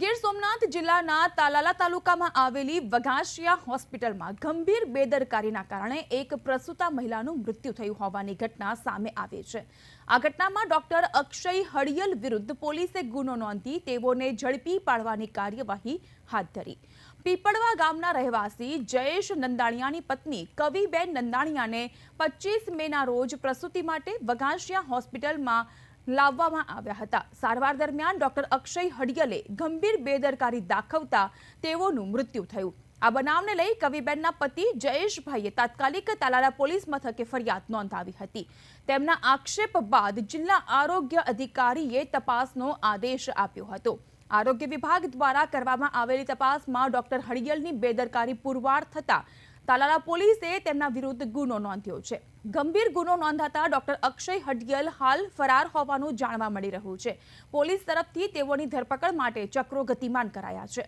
ગીર સોમનાથ જિલ્લાના તાલાલા તાલુકામાં આવેલી વઘાસિયા હોસ્પિટલમાં ગંભીર બેદરકારીના કારણે એક પ્રસૂતા મહિલાનું મૃત્યુ થયું હોવાની ઘટના સામે આવી છે. આ ઘટનામાં ડોક્ટર અક્ષય હળિયલ વિરુદ્ધ પોલીસે ગુનો નોંધી તેઓને ઝડપી પાડવાની કાર્યવાહી હાથ ધરી. પીપળવા ગામના રહેવાસી જયેશ નંદાણિયાની પત્ની કવિબેન નંદાણિયાને પચીસ મેના રોજ પ્રસૂતિ માટે વઘાસિયા હોસ્પિટલમાં લાવવામાં આવ્યા હતા. સારવાર દરમિયાન ડોક્ટર અક્ષય હડિયલે ગંભીર બેદરકારી દાખવતા તેઓનું મૃત્યુ થયું. આ બનાવને લઈ કવિબેનના પતિ જયેશભાઈએ તાત્કાલિક તાલાલા પોલીસ મથકે ફરિયાદ નોંધાવી હતી. તેમના આક્ષેપ બાદ જિલ્લા આરોગ્ય અધિકારીએ તપાસનો આદેશ આપ્યો હતો. આરોગ્ય વિભાગ દ્વારા કરવામાં આવેલી તપાસમાં ડોક્ટર હડિયલની બેદરકારી પુરવાર થતા તાલાલા પોલીસે તેમના વિરુદ્ધ ગુનો નોંધ્યો છે. ગંભીર ગુનો નોંધાતા ડોક્ટર અક્ષય હડગિયલ હાલ ફરાર હોવાનું જાણવા મળી રહ્યું છે. પોલીસ તરફથી તેઓની ધરપકડ માટે ચક્રો ગતિમાન કરાયા છે.